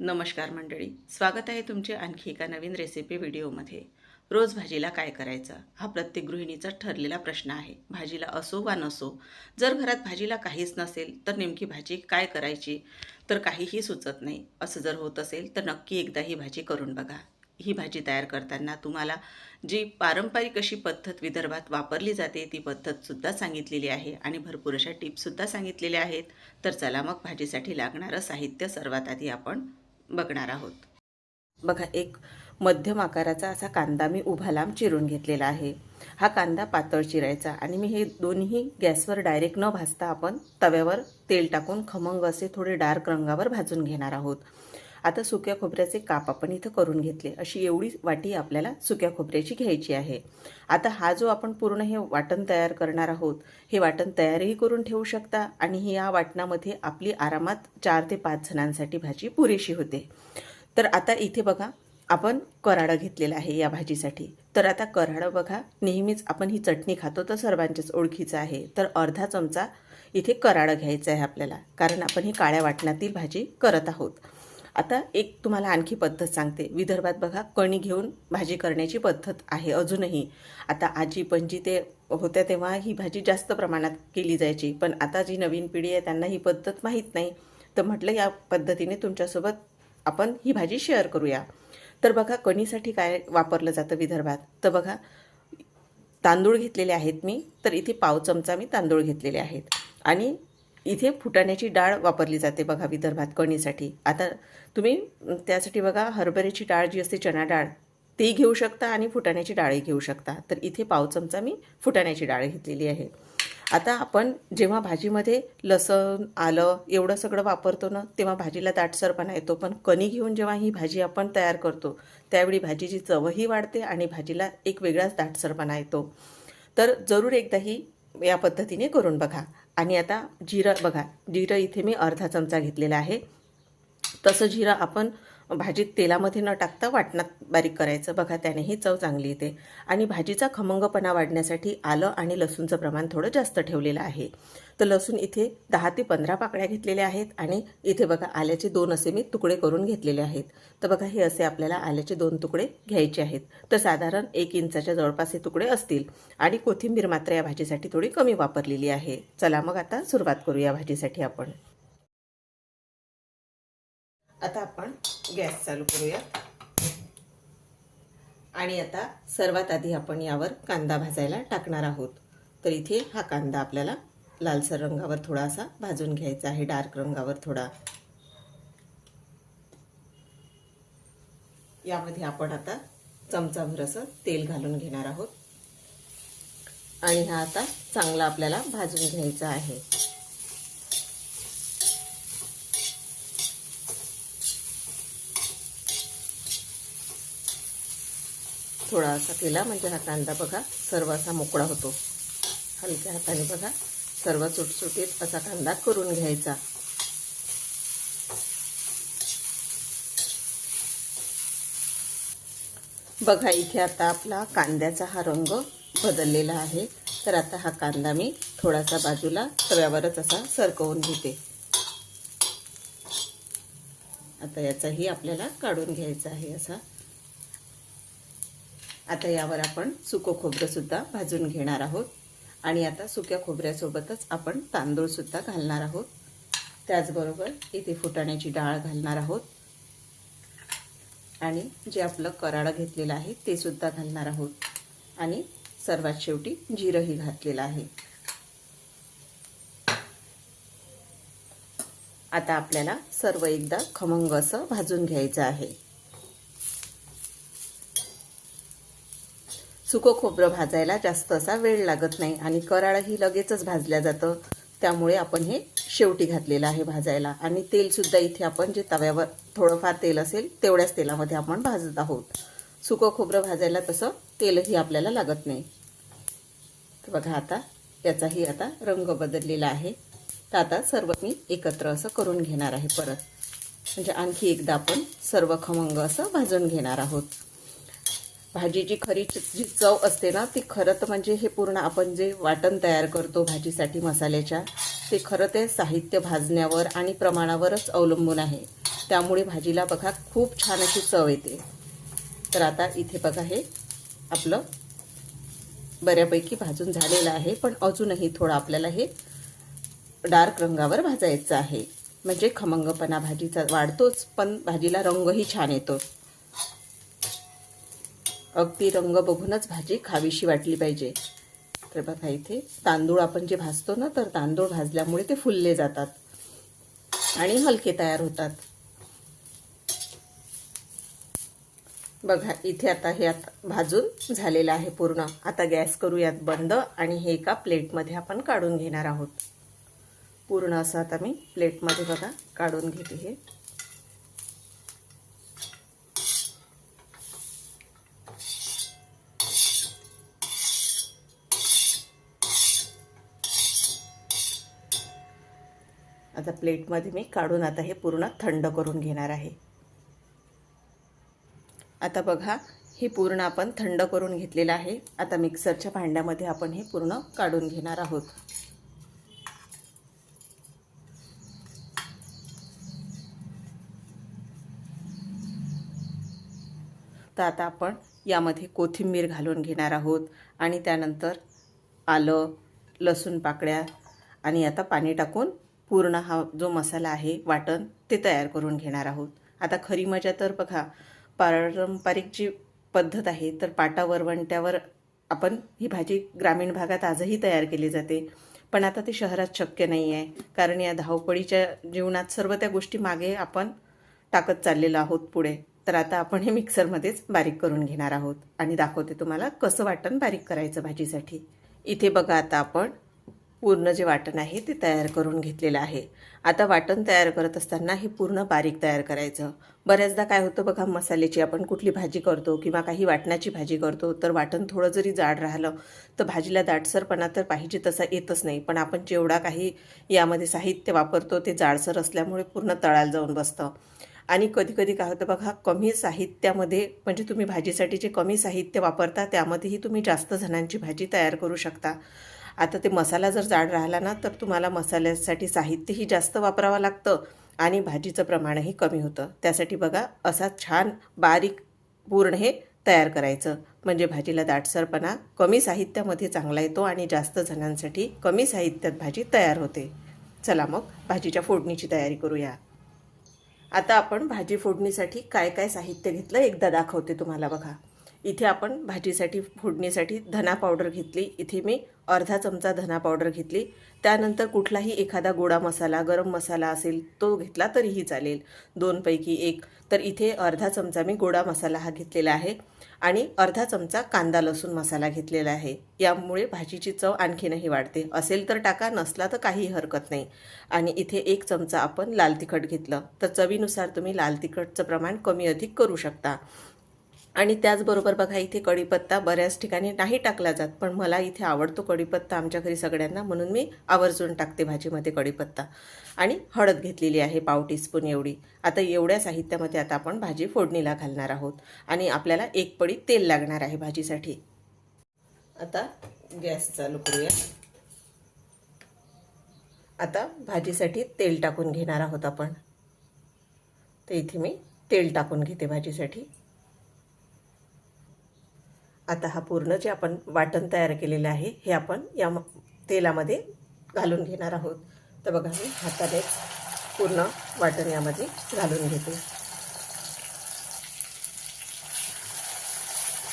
नमस्कार मंडळी स्वागत आहे तुमचे आणखी एका नवीन रेसिपी व्हिडिओमध्ये रोज भाजीला काय करायचं? हा प्रत्येक गृहिणीचा ठरलेला प्रश्न आहे. भाजीला असो वा नसो जर घरात भाजीला काहीच नसेल तर नेमकी भाजी काय करायची? तर काहीही सुचत नाही. असं जर होत असेल तर नक्की एकदा ही भाजी करून बघा. ही भाजी तयार करताना तुम्हाला जी पारंपरिक अशी पद्धत विदर्भात वापरली जाते ती पद्धतसुद्धा सांगितलेली आहे आणि भरपूर अशा टिप्ससुद्धा सांगितलेल्या आहेत. तर चला मग भाजीसाठी लागणारं साहित्य सर्वात आधी आपण बघणार आहोत. बघा एक मध्यम आकाराचा असा कांदा मी उभा लांब चिरून घेतलेला आहे. हा कांदा पातळ चिरायचा आणि मी हे दोन्ही गॅसवर डायरेक्ट न भाजता आपण तव्यावर तेल टाकून खमंग असे थोडे डार्क रंगावर भाजून घेणार आहोत. आता सुक्या खोबऱ्याचे काप आपण इथं करून घेतले. अशी एवढी वाटी आपल्याला सुक्या खोबऱ्याची घ्यायची आहे. आता हा जो आपण पूर्ण हे वाटण तयार करणार आहोत हे वाटण तयारही करून ठेवू शकता आणि ही या वाटणामध्ये आपली आरामात चार ते पाच जणांसाठी भाजी पुरेशी होते. तर आता इथे बघा आपण कराडं घेतलेलं आहे या भाजीसाठी. तर आता कराडं बघा नेहमीच आपण ही चटणी खातो तर सर्वांच्याच ओळखीचं आहे. तर अर्धा चमचा इथे कराडं घ्यायचं आहे आपल्याला कारण आपण ही काळ्या वाटणातील भाजी करत आहोत. आता एक तुम्हाला आणखी पद्धत सांगते. विदर्भात बघा कणी घेऊन भाजी करण्याची पद्धत आहे अजूनही. आता आजी पणजी ते होत्या तेव्हा ही भाजी जास्त प्रमाणात केली जायची. पण आता जी नवीन पिढी आहे त्यांना ही पद्धत माहीत नाही. तर म्हटलं या पद्धतीने तुमच्यासोबत आपण ही भाजी शेअर करूया. तर बघा कणीसाठी काय वापरलं जातं विदर्भात? तर बघा तांदूळ घेतलेले आहेत मी तर इथे पाव चमचा मी तांदूळ घेतलेले आहेत. आणि इथे फुटाण्याची डाळ वापरली जाते बघा विदर्भात कणीसाठी. आता तुम्ही त्यासाठी बघा हरभऱ्याची डाळ जी असते चणा डाळ ती घेऊ शकता आणि फुटाण्याची डाळही घेऊ शकता. तर इथे पाव चमचा मी फुटाण्याची डाळ घेतलेली आहे. आता आपण जेव्हा भाजीमध्ये लसण आलं एवढं सगळं वापरतो ना तेव्हा भाजीला दाटसरपणा येतो. पण कणी घेऊन जेव्हा ही भाजी आपण तयार करतो त्यावेळी भाजीची चवही वाढते आणि भाजीला एक वेगळाच दाटसरपणा येतो. तर जरूर एकदा ही या पद्धतीने करून बघा. आणि आता जिरं बघा जिरं इथे मी अर्धा चमचा घेतलेला आहे. तसं जिरं आपण भाजीत तेलामध्ये न टाकता वाटणात बारीक करायचं. बघा त्यानेही चव चांगली येते. आणि भाजीचा खमंगपणा वाढण्यासाठी आलं आणि लसूणचं प्रमाण थोडं जास्त ठेवलेलं आहे. तर लसूण इथे दहा ते पंधरा पाकळ्या घेतलेल्या आहेत आणि इथे बघा आल्याचे दोन असे मी तुकडे करून घेतलेले आहेत. तर बघा हे असे आपल्याला आल्याचे दोन तुकडे घ्यायचे आहेत. तर साधारण एक इंचाच्या जवळपास हे तुकडे असतील. आणि कोथिंबीर मात्र या भाजीसाठी थोडी कमी वापरलेली आहे. चला मग आता सुरुवात करूया भाजीसाठी आपण. आता आपण गॅस चालू करूया. आणि आता सर्वात आधी आपण यावर कांदा भाजायला टाकणार आहोत. तर इथे हा कांदा आपल्याला लालसर रंगावर थोडासा भाजून घ्यायचा आहे डार्क रंगावर थोडा. यामध्ये आपण आता चमचाभर असं तेल घालून घेणार आहोत. आणि हा आता चांगला आपल्याला भाजून घ्यायचा आहे. थोडा असा केला म्हणजे हा कांदा बघा सर्व असा मोकळा होतो. हलक्या हाताने बघा सर्व सुटसुटीत असा कांदा करून घ्यायचा. बघा इथे आता आपला कांद्याचा हा रंग बदललेला आहे. तर आता हा कांदा मी थोडासा बाजूला तव्यावरच असा सरकवून घेते. आता याचाही आपल्याला काढून घ्यायचा आहे असा आता यावर आपण सुकं खोबरंसुद्धा भाजून घेणार आहोत. आणि आता सुक्या खोबऱ्यासोबतच आपण तांदूळसुद्धा घालणार आहोत. त्याचबरोबर इथे फुटाण्याची डाळ घालणार आहोत. आणि जे आपलं कराडं घेतलेलं आहे ते सुद्धा घालणार आहोत. आणि सर्वात शेवटी जिरंही घातलेलं आहे. आता आपल्याला सर्व एकदा खमंग असं भाजून घ्यायचं आहे. सुकं खोबरं भाजायला जास्त असा वेळ लागत नाही आणि कराळही लगेचच भाजल्या जातं. त्यामुळे आपण हे शेवटी घातलेलं आहे भाजायला. आणि तेलसुद्धा इथे आपण जे तव्यावर थोडंफार तेल असेल तेवढ्याच तेलामध्ये आपण भाजत आहोत. सुकं खोबरं भाजायला तसं तेलही आपल्याला लागत नाही. तर बघा आता याचाही आता रंग बदललेला आहे. तर आता सर्व मी एकत्र असं करून घेणार आहे परत. म्हणजे आणखी एकदा आपण सर्व खमंग असं भाजून घेणार आहोत. भाजीची खरी जी चव असते ना ती खरं तर म्हणजे हे पूर्ण आपण जे वाटण तयार करतो भाजीसाठी मसाल्याच्या ते खरं ते साहित्य भाजण्यावर आणि प्रमाणावरच अवलंबून आहे. त्यामुळे भाजीला बघा खूप छान अशी चव येते. तर आता इथे बघा हे आपलं बऱ्यापैकी भाजून झालेलं आहे पण अजूनही थोडं आपल्याला हे डार्क रंगावर भाजायचं आहे. म्हणजे खमंगपणा भाजीचा वाढतोच पण भाजीला रंगही छान येतो. अगदी रंग बघूनच भाजी खावीशी वाटली पाहिजे. तर बघा इथे तांदूळ आपण जे भाजतो ना तर तांदूळ भाजल्यामुळे ते फुलले जातात. आणि हलके तयार होतात. बघा इथे आता हे आता भाजून झालेलं आहे पूर्ण. आता गॅस करूयात बंद आणि हे एका प्लेटमध्ये आपण काढून घेणार आहोत. पूर्ण असं आता मी प्लेटमध्ये बघा काढून घेते हे. आता प्लेटमध्ये मी काढून आता हे पूर्ण थंड करून घेणार आहे. आता बघा हे पूर्ण आपण थंड करून घेतलेलं आहे. आता मिक्सरच्या भांड्यामध्ये आपण हे पूर्ण काढून घेणार आहोत. तर आता आपण यामध्ये कोथिंबीर घालून घेणार आहोत आणि त्यानंतर आलं लसूण पाकळ्या आणि आता पाणी टाकून पूर्ण हा जो मसाला आहे वाटण ते तयार करून घेणार आहोत. आता खरी मजा तर बघा पारंपरिक जी पद्धत आहे तर पाटा वरवंट्यावर आपण ही भाजी ग्रामीण भागात आजही तयार केली जाते. पण आता ते शहरात शक्य नाही आहे कारण या धावपळीच्या जीवनात सर्व त्या गोष्टी मागे आपण टाकत चाललेलो आहोत पुढे. तर आता आपण हे मिक्सरमध्येच बारीक करून घेणार आहोत. आणि दाखवते तुम्हाला कसं वाटण बारीक करायचं भाजीसाठी. इथे बघा आता आपण पूर्ण जे वाटण आहे ते तयार करून घेतलेलं आहे. आता वाटण तयार करत असताना हे पूर्ण बारीक तयार करायचं. बऱ्याचदा काय होतं बघा मसाल्याची आपण कुठली भाजी करतो किंवा काही वाटणाची भाजी करतो तर वाटण थोडं जरी जाड राहिलं तर भाजीला दाटसरपणा तर पाहिजे तसा येतच नाही. पण आपण जेवढा काही यामध्ये साहित्य वापरतो ते जाडसर असल्यामुळे पूर्ण तळाला जाऊन बसतं. आणि कधीकधी काय होतं बघा कमी साहित्यामध्ये म्हणजे तुम्ही भाजीसाठी जे कमी साहित्य वापरता त्यामध्येही तुम्ही जास्त जणांची भाजी तयार करू शकता. आता ते मसाला जर जाड राहिला ना तर तुम्हाला मसाल्यासाठी साहित्यही जास्त वापरावं लागतं आणि भाजीचं प्रमाणही कमी होतं. त्यासाठी बघा असा छान बारीक पूर्ण हे तयार करायचं. म्हणजे भाजीला दाटसरपणा कमी साहित्यामध्ये चांगला येतो आणि जास्त जणांसाठी कमी साहित्यात भाजी तयार होते. चला मग भाजीच्या फोडणीची तयारी करूया. आता आपण भाजी फोडणीसाठी काय काय साहित्य घेतलं? एकदा दाखवते तुम्हाला बघा. इथे आपण भाजीसाठी फोडणीसाठी धना पावडर घेतली. इथे मी अर्धा चमचा धना पावडर घेतली. त्यानंतर कुठलाही एखादा गोडा मसाला गरम मसाला असेल तो घेतला तरीही चालेल. दोनपैकी एक. तर इथे अर्धा चमचा मी गोडा मसाला हा घेतलेला आहे आणि अर्धा चमचा कांदा लसूण मसाला घेतलेला आहे. यामुळे भाजीची चव आणखीनही वाढते. असेल तर टाका नसला तर काही हरकत नाही. आणि इथे एक चमचा आपण लाल तिखट घेतलं. तर चवीनुसार तुम्ही लाल तिखटचं प्रमाण कमी अधिक करू शकता. आणि त्याचबरोबर बघा इथे कढीपत्ता बऱ्याच ठिकाणी नाही टाकला जात पण मला इथे आवडतो कढीपत्ता आमच्या घरी सगळ्यांना म्हणून मी आवर्जून टाकते भाजीमध्ये कढीपत्ता. आणि हळद घेतलेली आहे पाव टीस्पून एवढी. आता एवढ्या साहित्यामध्ये आता आपण भाजी फोडणीला घालणार आहोत. आणि आपल्याला एक पडी तेल लागणार आहे भाजीसाठी. आता गॅस चालू करूया. आता भाजीसाठी तेल टाकून घेणार आहोत आपण. तर इथे मी तेल टाकून घेते भाजीसाठी. आता हा पूर्ण जे आपण वाटण तयार केलेलं आहे हे आपण या तेलामध्ये घालून घेणार आहोत. तर बघा मी हाताने पूर्ण वाटण यामध्ये घालून घेते.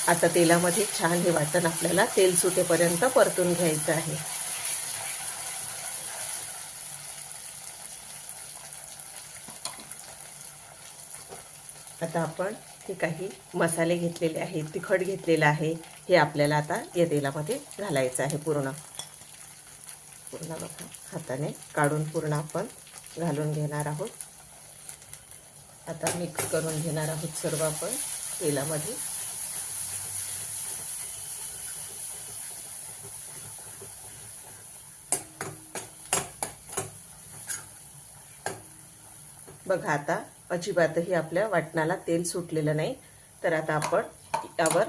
आता तेलामध्ये छान हे वाटण आपल्याला तेल सुटेपर्यंत परतून घ्यायचं आहे. आता आपण हे काही मसाले घेतलेले आहेत तिखट घेतलेलं आहे. हे आपल्याला आता या तेलामध्ये घालायचं आहे पूर्ण. पूर्ण बघा हाताने काढून पूर्ण आपण घालून घेणार आहोत. आता मिक्स करून घेणार आहोत सर्व आपण तेलामध्ये. बघा आता अजिबातही आपल्या वाटणाला तेल सुटलेलं नाही. तर आता आपण यावर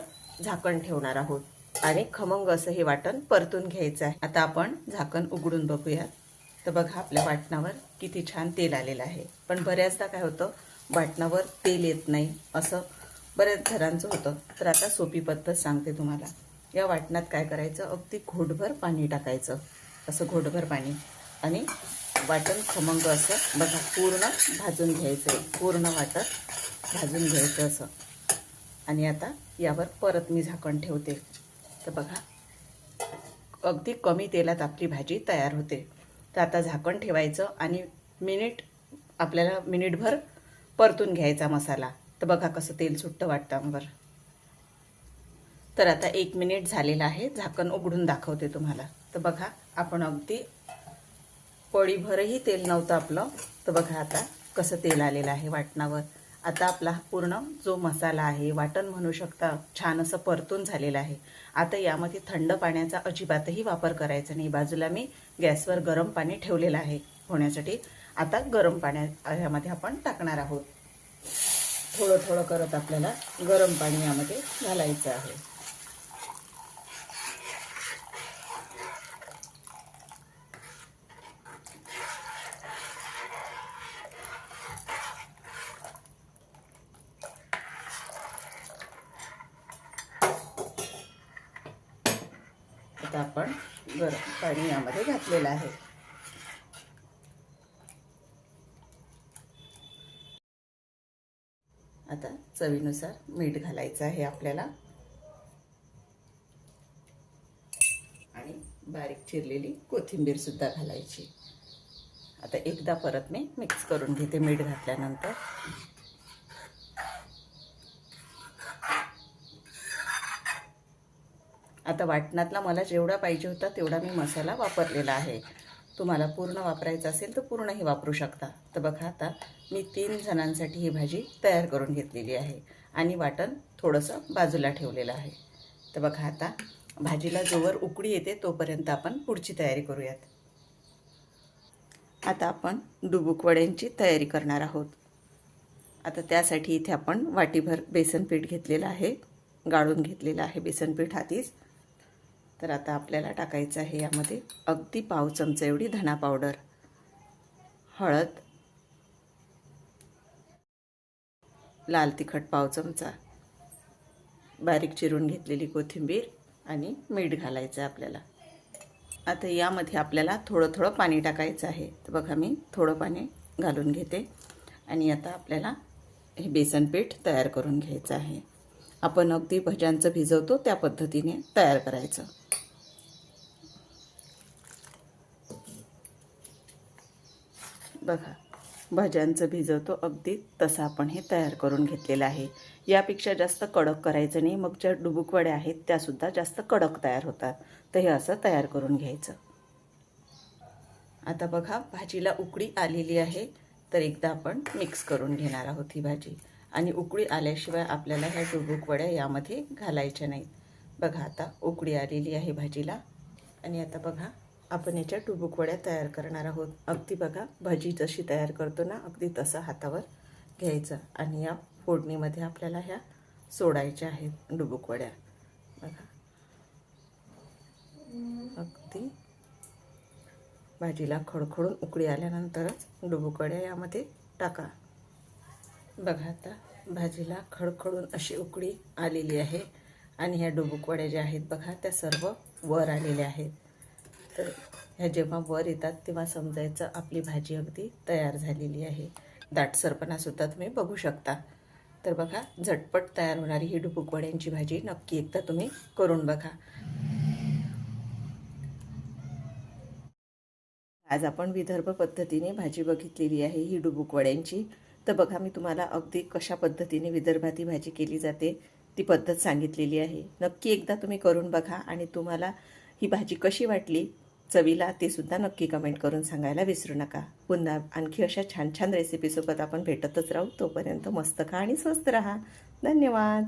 झाकण ठेवणार आहोत. आणि खमंग असं हे वाटण परतून घ्यायचं आहे. आता आपण झाकण उघडून बघूयात. तर बघा आपल्या वाटणावर किती छान तेल आलेलं आहे. पण बऱ्याचदा काय होतं वाटणावर तेल येत नाही असं बऱ्याच घरांचं होतं. तर आता सोपी पद्धत सांगते तुम्हाला. या वाटणात काय करायचं अगदी घोटभर पाणी टाकायचं. असं घोटभर पाणी. आणि वाटण खमंग असं. बघा पूर्ण भाजून घ्यायचं आहे पूर्ण वाटण भाजून घ्यायचं असं. आणि आता यावर परत मी झाकण ठेवते. तर बघा अगदी कमी तेलात आपली भाजी तयार होते. तर आता झाकण ठेवायचं आणि मिनिट आपल्याला मिनिटभर परतून घ्यायचा मसाला. तर बघा कसं तेल सुट्टं वाटतं बरं तर आता एक मिनिट झालेलं आहे. झाकण उघडून दाखवते तुम्हाला. तर बघा आपण अगदी पळीभरही तेल नव्हतं आपलं. तर बघा आता कसं तेल आलेलं आहे वाटणावर. आता आपला पूर्ण जो मसाला आहे वाटण म्हणू शकता छान असं परतून झालेलं आहे. आता यामध्ये थंड पाण्याचा अजिबातही वापर करायचा नाही. बाजूला मी गॅसवर गरम पाणी ठेवलेलं आहे होण्यासाठी. आता गरम पाण्या यामध्ये आपण टाकणार आहोत. थोडं थोडं करत आपल्याला गरम पाणी यामध्ये घालायचं आहे आता आपण गरम पाणी यामध्ये घातलेलं आहे. आता चवीनुसार मीठ घालायचं आहे आपल्याला. आणि बारीक चिरलेली कोथिंबीर सुद्धा घालायची. आता एकदा परत मी मिक्स करून घेते मीठ घातल्यानंतर. आता वाटणातला मला जेवढा पाहिजे होता तेवढा मी मसाला वापरलेला आहे. तुम्हाला पूर्ण वापरायचा असेल तर पूर्णही वापरू शकता. तर बघा आता मी तीन जणांसाठी ही भाजी तयार करून घेतलेली आहे आणि वाटण थोडंसं बाजूला ठेवलेलं आहे. तर बघा आता भाजीला जोवर उकळी येते तोपर्यंत आपण पुढची तयारी करूयात. आता आपण डुबुकवड्यांची तयारी करणार आहोत. आता त्यासाठी इथे आपण वाटीभर बेसन पीठ घेतलेलं आहे. गाळून घेतलेलं आहे बेसन पीठ आधीच. तर आता आपल्याला टाकायचं आहे यामध्ये अगदी पाव चमचा एवढी धना पावडर हळद लाल तिखट पाव चमचा बारीक चिरून घेतलेली कोथिंबीर आणि मीठ घालायचं आहे आपल्याला. आता यामध्ये आपल्याला थोडं थोडं पाणी टाकायचं आहे. तर बघा मी थोडं पाणी घालून घेते आणि आता आपल्याला हे बेसन पीठ तयार करून घ्यायचं आहे. आपण अगदी भज्यांचं भिजवतो त्या पद्धतीने तयार करायचं. बघा भज्यांचं भिजवतो अगदी तसं आपण हे तयार करून घेतलेलं आहे. यापेक्षा जास्त कडक करायचं नाही. मग ज्या डुबुकवड्या आहेत त्यासुद्धा जास्त कडक तयार होतात. तर हे असं तयार करून घ्यायचं. आता बघा भाजीला उकडी आलेली आहे. तर एकदा आपण मिक्स करून घेणार आहोत ही भाजी. आणि उकळी आल्याशिवाय आपल्याला ह्या डुबुक वड्या यामध्ये घालायच्या नाहीत. बघा आता उकळी आलेली आहे भाजीला. आणि आता बघा आपण याच्या डुबुक वड्या तयार करणार आहोत. अगदी बघा भाजी जशी तयार करतो ना अगदी तसं हातावर घ्यायचं. आणि या फोडणीमध्ये आपल्याला ह्या सोडायच्या आहेत डुबुक वड्या. बघा. अगदी. भाजीला खडखडून उकळी आल्यानंतरच डुबुक वड्या यामध्ये टाका. बघा आता भाजीला खडखडून अशी उकडी आलेली आहे. आणि ह्या डुबुकवड्या ज्या आहेत बघा त्या सर्व वर आलेल्या आहेत. तर ह्या जेव्हा वर येतात तेव्हा समजायचं आपली भाजी अगदी तयार झालेली आहे. दाटसरपणासुद्धा तुम्ही बघू शकता. तर बघा झटपट तयार होणारी ही डुबुकवड्यांची भाजी नक्की एकदा तुम्ही करून बघा. आज आपण विदर्भ पद्धतीने भाजी बघितलेली आहे ही डुबुकवड्यांची. तर बघा मी तुम्हाला अगदी कशा पद्धतीने विदर्भात भाजी केली जाते ती पद्धत सांगितलेली आहे. नक्की एकदा तुम्ही करून बघा आणि तुम्हाला ही भाजी कशी वाटली चवीला ते सुद्धा नक्की कमेंट करून सांगायला विसरू नका. पुन्हा आणखी अशा छान छान रेसिपीसोबत आपण भेटतच राहू. तोपर्यंत मस्त खा आणि स्वस्त राहा. धन्यवाद.